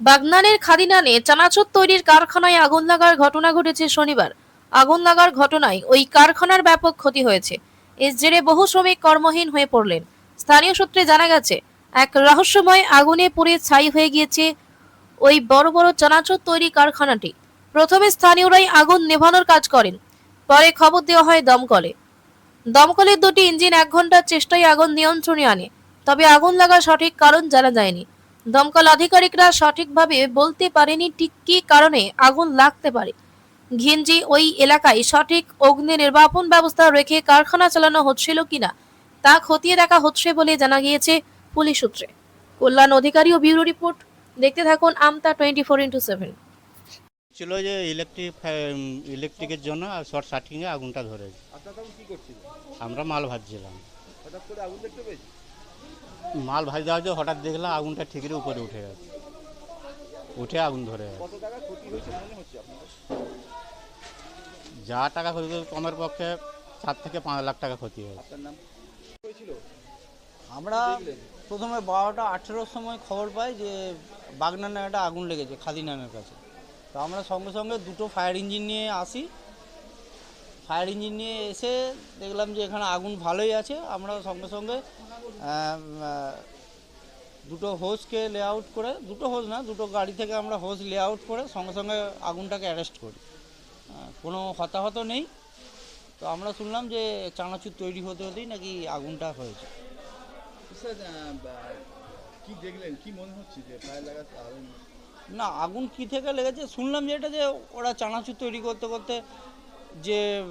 বাগনানের খাদিনানে চানাচুর তৈরির কারখানায় আগুন লাগার ঘটনা ঘটেছে শনিবার। আগুন লাগার ঘটনায় ওই কারখানার ব্যাপক ক্ষতি হয়েছে। এর জেরে বহু শ্রমিক কর্মহীন হয়ে পড়লেন। স্থানীয় সূত্রে জানা গেছে, এক রহস্যময় আগুনে পুড়ে ছাই হয়ে গিয়েছে ওই বড় বড় চানাচুর তৈরি কারখানাটি। প্রথমে স্থানীয়রাই আগুন নেভানোর কাজ করেন, পরে খবর দেওয়া হয় দমকলে। দমকলের দুটি ইঞ্জিন এক ঘণ্টার চেষ্টায় আগুন নিয়ন্ত্রণে আনে, তবে আগুন লাগার সঠিক কারণ জানা যায়নি। দমকল আধিকারিকরা সঠিকভাবে বলতে পারেনি ঠিক কি কারণে আগুন লাগতে পারে। ঘিঞ্জি ওই এলাকায় সঠিক অগ্নি নির্বাপন ব্যবস্থা রেখে কারখানা চালানো হচ্ছিল কিনা তা খতিয়ে দেখা হচ্ছে বলে জানা গিয়েছে পুলিশ সূত্রে। কল্যাণ অধিকারী ও ব্যুরো রিপোর্ট দেখতে থাকুন Amta twenty four into seven. ছিল যে ইলেকট্রিক ইলেকট্রিকের জন্য শর্ট সার্কিংয়ে আগুনটা ধরে করছিল? আমরা মাল ভাজছিলাম। হঠাৎ করে আগুন দেখতে পেয়েছি? মাল ভাজতে ভাজতে হঠাৎ দেখলাম আগুনটা ঠিকই উপরে উঠে গেছে। উঠে আগুন ধরে গেছে। কত টাকা ক্ষতি হয়েছে মনে হচ্ছে আপনার যা টাকা ক্ষতি হয়েছে কমের পক্ষে চার থেকে পাঁচ লাখ টাকা ক্ষতি হয়েছে। আমরা প্রথমে বারোটা আঠেরোর সময় খবর পাই যে বাগনানে একটা আগুন লেগেছে খাদি খাদিনানের কাছে। তো আমরা সঙ্গে সঙ্গে দুটো ফায়ার ইঞ্জিন নিয়ে আসি ফায়ার ইঞ্জিন নিয়ে এসে দেখলাম যে এখানে আগুন ভালোই আছে। আমরা সঙ্গে সঙ্গে দুটো হোজকে লে আউট করে দুটো হোজ না দুটো গাড়ি থেকে আমরা হোজ লে আউট করে সঙ্গে সঙ্গে আগুনটাকে অ্যারেস্ট করি। কোনো হতাহত নেই। তো আমরা শুনলাম যে চানাচুর তৈরি হতে হতেই নাকি আগুনটা হয়েছে। কি দেখলেন? কি মনে হচ্ছে যে ফায়ার লাগা আগুন? না আগুন কি থেকে লেগেছে? শুনলাম যে এটা যে ওরা চানাচুর তৈরি করতে করতে যে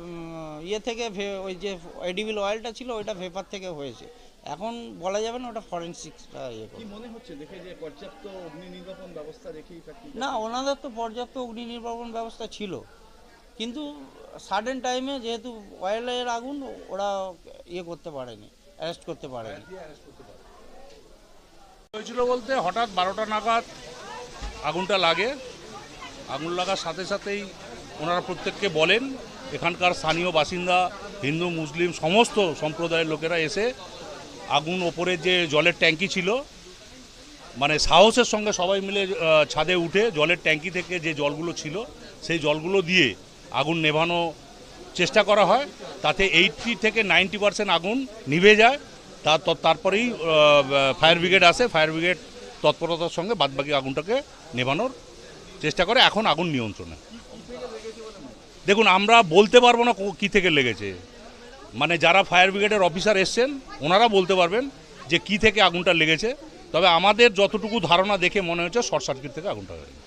ইয়ে থেকে ভে- ওই যে এডিবিল অয়েলটা ছিল ওইটা ভেপার থেকে হয়েছে। এখন বলা যাবে না ওটা ফরেন্সিক্সটা ইয়ে করে মনে হচ্ছে দেখে যে পর্যাপ্ত অগ্নি নির্বাপন ব্যবস্থা রেখেই না ওনাদের তো পর্যাপ্ত অগ্নি নির্বাপন ব্যবস্থা ছিল। কিন্তু সাডেন টাইমে যেহেতু অয়েলের আগুন ওরা ইয়ে করতে পারেনি অ্যারেস্ট করতে পারেনি। হয়েছিল বলতে হঠাৎ বারোটা নাগাদ আগুনটা লাগে। আগুন লাগার সাথে সাথেই ওনারা প্রত্যেককে বলেন, এখানকার স্থানীয় বাসিন্দা, হিন্দু, মুসলিম, সমস্ত সম্প্রদায়ের লোকেরা এসে আগুন ওপরে যে জলের ট্যাঙ্কি ছিল মানে সাহসের সঙ্গে সবাই মিলে ছাদে উঠে জলের ট্যাঙ্কি থেকে যে জলগুলো ছিল, সেই জলগুলো দিয়ে আগুন নেভানো চেষ্টা করা হয়। তাতে এইটটি থেকে নাইনটি পার্সেন্ট আগুন নিভে যায়। তার তারপরেই ফায়ার ব্রিগেড আসে, ফায়ার ব্রিগেড তৎপরতার সঙ্গে বাদবাকি আগুনটাকে নেভানোর চেষ্টা করে। এখন আগুন নিয়ন্ত্রণে। দেখুন, আমরা বলতে পারব না কো- থেকে লেগেছে। মানে যারা ফায়ার ব্রিগেডের অফিসার এসছেন, ওনারা বলতে পারবেন যে কি থেকে আগুনটা লেগেছে। তবে আমাদের যতটুকু ধারণা দেখে মনে হচ্ছে, শর্ট সার্কিট থেকে আগুনটা হয়েছে